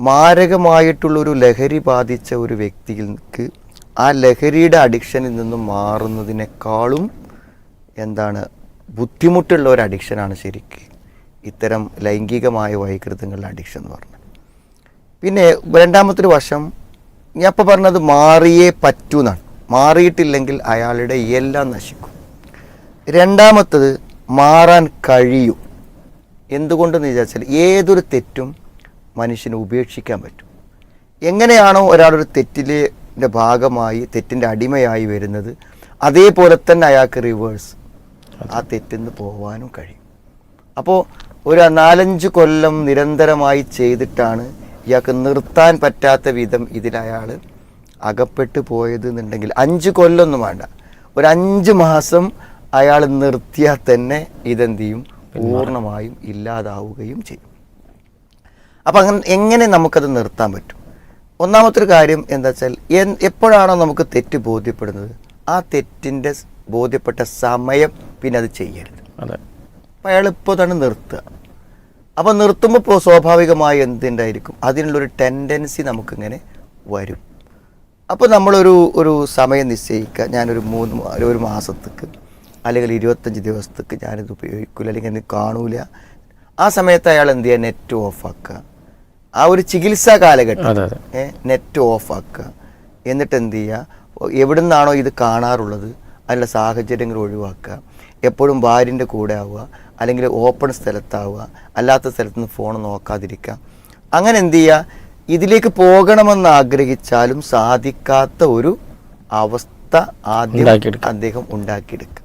മാരകമായിട്ടുള്ളൊരു ലഹരി ബാധിച്ച ഒരു വ്യക്തിക്ക് ആ ലഹരിയുടെ അഡിക്ഷനിൽ നിന്നും മാറുന്നതിനേക്കാളും എന്താണ് ബുദ്ധിമുട്ടുള്ള ഒരു അഡിക്ഷനാണ് ശരിക്ക് ഇത്തരം ലൈംഗികമായ വൈകൃതങ്ങളുടെ അഡിക്ഷൻ എന്ന് പറഞ്ഞത് പിന്നെ രണ്ടാമത്തെ വശം ഞാൻ ഇപ്പോൾ പറഞ്ഞത് മാറിയേ പറ്റൂ എന്നാണ്. മാറിയിട്ടില്ലെങ്കിൽ അയാളുടെ എല്ലാം നശിക്കും. രണ്ടാമത്തത് മാറാൻ കഴിയും. എന്തുകൊണ്ടെന്ന് വിചാരിച്ചാൽ ഏതൊരു തെറ്റും മനുഷ്യന് ഉപേക്ഷിക്കാൻ പറ്റും. എങ്ങനെയാണോ ഒരാളൊരു തെറ്റിലെ ഭാഗമായി തെറ്റിന്റെ അടിമയായി വരുന്നത് അതേപോലെ തന്നെ അയാൾക്ക് റിവേഴ്സ് ആ തെറ്റിൽ നിന്ന് പോകാനും കഴിയും. അപ്പോൾ ഒരു നാലഞ്ച് കൊല്ലം നിരന്തരമായി ചെയ്തിട്ടാണ് ഇയാൾക്ക് നിർത്താൻ പറ്റാത്ത വിധം ഇതിലയാൾ അകപ്പെട്ടു പോയത് എന്നുണ്ടെങ്കിൽ അഞ്ച് കൊല്ലമൊന്നും വേണ്ട. ഒരു അഞ്ച് മാസം അയാൾ നിർത്തിയാൽ തന്നെ ഇതെന്ത് ചെയ്യും? പൂർണമായും ഇല്ലാതാവുകയും ചെയ്യും. അപ്പം അങ്ങനെ എങ്ങനെ നമുക്കത് നിർത്താൻ പറ്റും? ഒന്നാമത്തെ ഒരു കാര്യം എന്താ വെച്ചാൽ എപ്പോഴാണോ നമുക്ക് തെറ്റ് ബോധ്യപ്പെടുന്നത് ആ തെറ്റിന്റെ ബോധ്യപ്പെട്ട സമയം പിന്നെ അത് ചെയ്യരുത്. അതെ. അപ്പം അയാൾ ഇപ്പോൾ തന്നെ നിർത്തുക. അപ്പോൾ നിർത്തുമ്പോൾ ഇപ്പോൾ സ്വാഭാവികമായി എന്തുണ്ടായിരിക്കും? അതിനുള്ളൊരു ടെൻഡൻസി നമുക്കിങ്ങനെ വരും. അപ്പോൾ നമ്മളൊരു ഒരു സമയം നിശ്ചയിക്കുക. ഞാനൊരു മൂന്ന് ഒരു മാസത്തേക്ക് അല്ലെങ്കിൽ ഇരുപത്തഞ്ച് ദിവസത്തേക്ക് ഞാനിത് ഉപയോഗിക്കില്ല അല്ലെങ്കിൽ ഇത് കാണൂല. ആ സമയത്ത് അയാൾ എന്ത് ചെയ്യുക? നെറ്റ് ഓഫാക്കുക ആ ഒരു ചികിത്സാ കാലഘട്ടം. നെറ്റ് ഓഫ് ആക്കുക. എന്നിട്ട് എന്ത് ചെയ്യുക? എവിടെ നിന്നാണോ ഇത് കാണാറുള്ളത് അതിനുള്ള സാഹചര്യങ്ങൾ ഒഴിവാക്കുക. എപ്പോഴും ഭാര്യന്റെ കൂടെ ആവുക അല്ലെങ്കിൽ ഓപ്പൺ സ്ഥലത്താവുക അല്ലാത്ത സ്ഥലത്ത് നിന്ന് ഫോൺ നോക്കാതിരിക്കുക. അങ്ങനെ എന്ത് ചെയ്യുക? ഇതിലേക്ക് പോകണമെന്ന് ആഗ്രഹിച്ചാലും സാധിക്കാത്ത ഒരു അവസ്ഥ ആദ്യം. അദ്ദേഹം ഉണ്ടാക്കിയെടുക്കുക.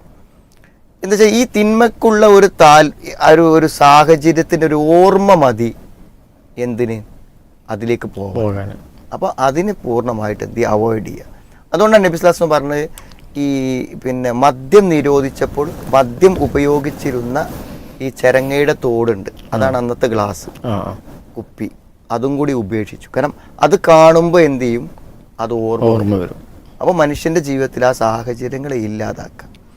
എന്താ വെച്ചാൽ ഈ തിന്മക്കുള്ള ഒരു താൽ ഒരു ഒരു സാഹചര്യത്തിന്റെ ഒരു ഓർമ്മ മതി. എന്തിന്? അതിലേക്ക് പോകാൻ. അപ്പോൾ അതിന് പൂർണമായിട്ട് എന്ത് അവോയ്ഡ് ചെയ്യുക. അതുകൊണ്ടാണ് നബിസ്ലാസ്മ പറഞ്ഞത് ഈ പിന്നെ മദ്യം നിരോധിച്ചപ്പോൾ മദ്യം ഉപയോഗിച്ചിരുന്ന ഈ ചരങ്ങയുടെ തോടുണ്ട്. അതാണ് അന്നത്തെ ഗ്ലാസ്. കുപ്പി. അതും കൂടി ഉപേക്ഷിച്ചു. കാരണം അത് കാണുമ്പോൾ എന്ത് ചെയ്യും? അത് ഓർമ്മ ഓർമ്മ വരും. അപ്പോൾ മനുഷ്യന്റെ ജീവിതത്തിൽ ആ സാഹചര്യങ്ങളെ ഇല്ലാതാക്കുക.